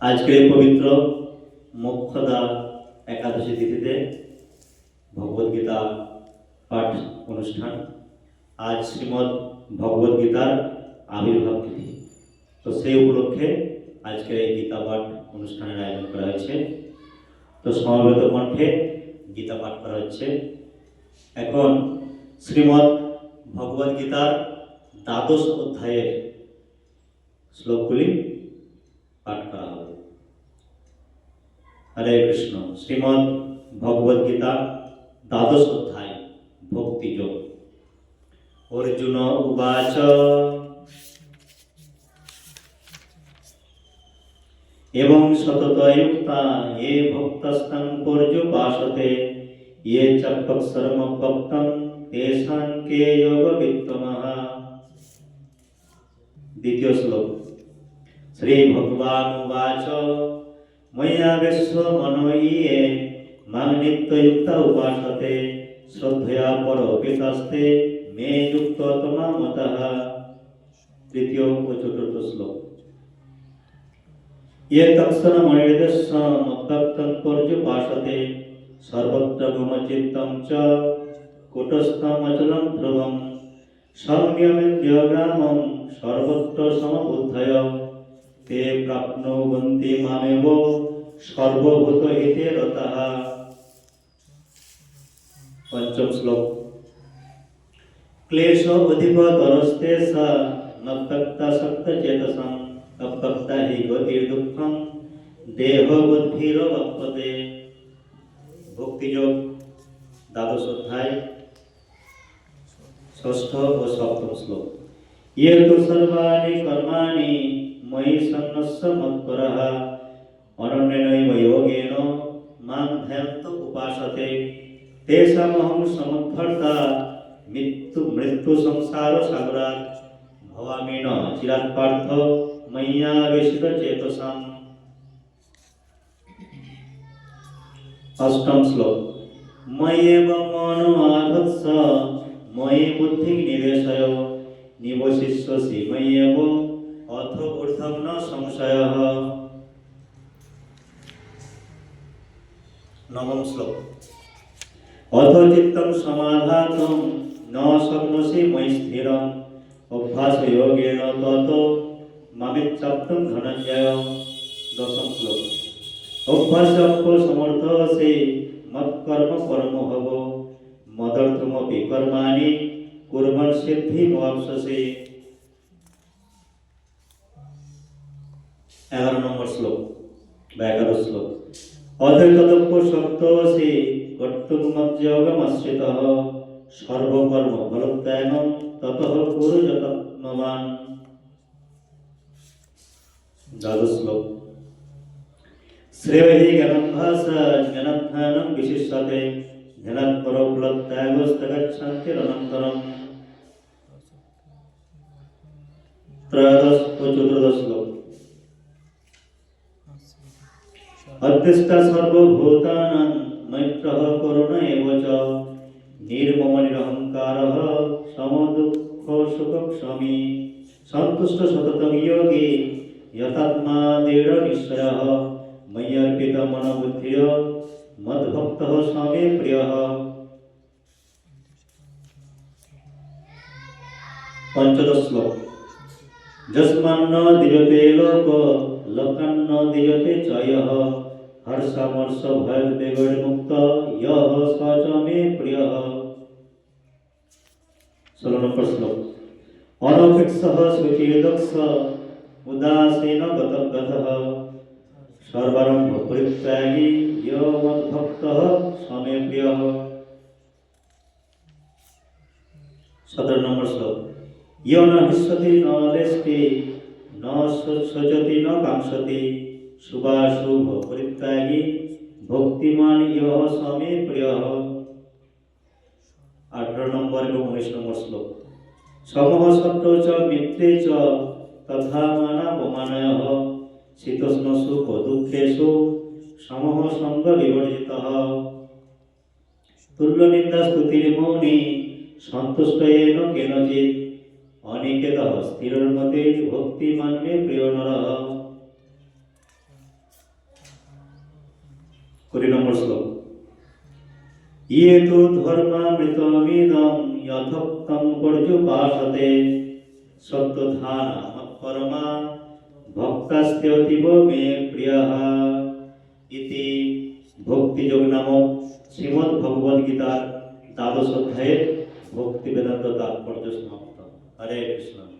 আজকের পবিত্র মোক্ষদা একাদশী তিথিতে ভগবদ্গীতা পাঠ অনুষ্ঠান। আজ শ্রীমদ্ ভগবদ্গীতার আবির্ভাব তিথি। তো সেই উপলক্ষে আজকের এই গীতা পাঠ অনুষ্ঠানের আয়োজন করা হয়েছে। তো সমবেত কণ্ঠে গীতা পাঠ করা হচ্ছে। এখন শ্রীমদ্ ভগবদ্গীতার দ্বাদশ অধ্যায়ের শ্লোকগুলি পাঠ করা হরে কৃষ্ণ শ্রীমদ্ ভগবদ্গীতা দ্বাদশ অধ্যায় ভক্তিযোগ অর্জুন উবাচ এবং সততয়ুক্তা এ ভক্তস্তাং পর্যুপাসতে ये चक्षुक्षर्म भक्तं तेषां के योगवित्तमः দ্বিতীয় শ্লোক শ্রী ভগবান উবাচ ময়া বিশ্ব মনোয়ে মাং নিত্যযুক্ত উপাসতে শ্রদ্ধয়া পরপিতস্তে মে যুক্ত তোমা মতঃ তৃতীয় ও চতুর্থ শ্লোক ये तत्सन मणिर्दस्स मद्भक्तं पर्युपासते सर्वत्र मम चित्तं च कुटस्थमचलं ध्रुवं सौम्यमित्यग्रामं सर्वत्र समबुद्धय ते प्राप्नुवन्ति मामेव सर्वभूत इति रतः। पंचम श्लोक। क्लेश अधिपतरस्ते स न तक्ता सक्त चेतसं अपक्ता हि गति दुःखं देह बुद्धिर वक्तते भक्ति योग, द्वादश अध्याय, षष्ठ और सप्तम श्लोक। ये तो सर्वाणि कर्माणि मयि सन्नस्य मत्परः अनन्यनैव योगेन मां भयन्त उपासते। तेषामहं समुद्भर्ता मृत्यु मृत्युसंसारसागरात्। भवामि न चिरात् पार्थ मय्यावेशितचेतसाम्। अष्टम श्लोक। मयेव मनमाधत्स मयि बुद्धि निवेशय निवशिष्यसि मयेव অথ ঊর্ধ্বম ন সংশয় নবম শ্লোক। অথ চিত্তম সমাধাতুম ন শক্নোসি ময়ি স্থিরম অভ্যাস যোগেন তত মামিচ্ছাপ্তম ধনঞ্জয়। দশম শ্লোক। অভ্যাসক্য সমর্থ সে মৎকর্ম কর্ম হব। মদর্থমপি কর্মাণি কুর্মন সিদ্ধি মহাপসে এগারো নম্বর শ্লোক বা এগারো শ্লোক। অদ্বৈতদপ্য শক্ত সে কর্তুমজ্যোগমশ্রিত সর্বকর্ম ফলত্যাগম তত কুরু যতত্নবান দ্বাদশ শ্লোক। শ্রেয় হি জ্ঞানভাস জ্ঞানধ্যানম বিশিষ্যতে ধ্যানাৎ পরফলত্যাগস্তগচ্ছন্তিরনন্তরম ত্রয়োদশ ও চতুর্দশ শ্লোক। অধ্যস্থা সর্বভূতানাং মৈত্রः করুণ এব চ। নির্মম নিরহংকারः সমদুঃখ সুখক্ষমী সন্তুষ্ট সততম যোগী যথাত্মা দৃঢ় নিশ্চয়ः ময়্যর্পিত মনোবুদ্ধিয় মদ্ভক্তः স্বামী প্রিয়ः। পঞ্চদশ শ্লোক। যস্মান্ন দিজতে লোক, লোকান্ন দিজতে চয়ঃ। হর্ষামর্ষ ভয়োদ্বেগের মুক্ত ইয়ঃ স চ মে প্রিয়ঃ ষোলো নম্বর শ্লোক অনপেক্ষः শুচির্দক্ষ উদাসীন গতগতः সর্বারম্ভ পরিত্যাগী ইয় মদ্ভক্তः স্বামী প্রিয়ঃ সতেরো নম্বর শ্লোক ইয় ন হিস্যতি ন লেষ্টি ন সজতি ন কাঙ্ক্ষতি শুভাশুভ পরিত্যাগী ভক্তিমান ইহ স্বামী প্রিয়। আঠারো নম্বর এবং উনিশ নম্বর শ্লোক। সমহ সত্য চ মিত্রে চ তথা মানা বমানয় শীতোষ্ণ সুখ দুঃখেষু সমহ সঙ্গ বিবর্জিত। তুল্য নিন্দা স্তুতির মৌনি সন্তুষ্ট এন কেনচিত অনিকেত স্থিরর মতে ভক্তি মানবে প্রিয় নর। ইয়ে তু ধর্মামৃতমিদম যথোক্তম পর্যুপাসতে। সত্যধান পরমা ভক্তাস্তেতীব মে প্রিয় ইতি ভক্তিযোগ নামক শ্রীমদ্ ভগবদ গীতার দ্বাদশ অধ্যায়ের ভক্তি বেদান্ত তাৎপর্য সমাপ্ত। হরে কৃষ্ণ।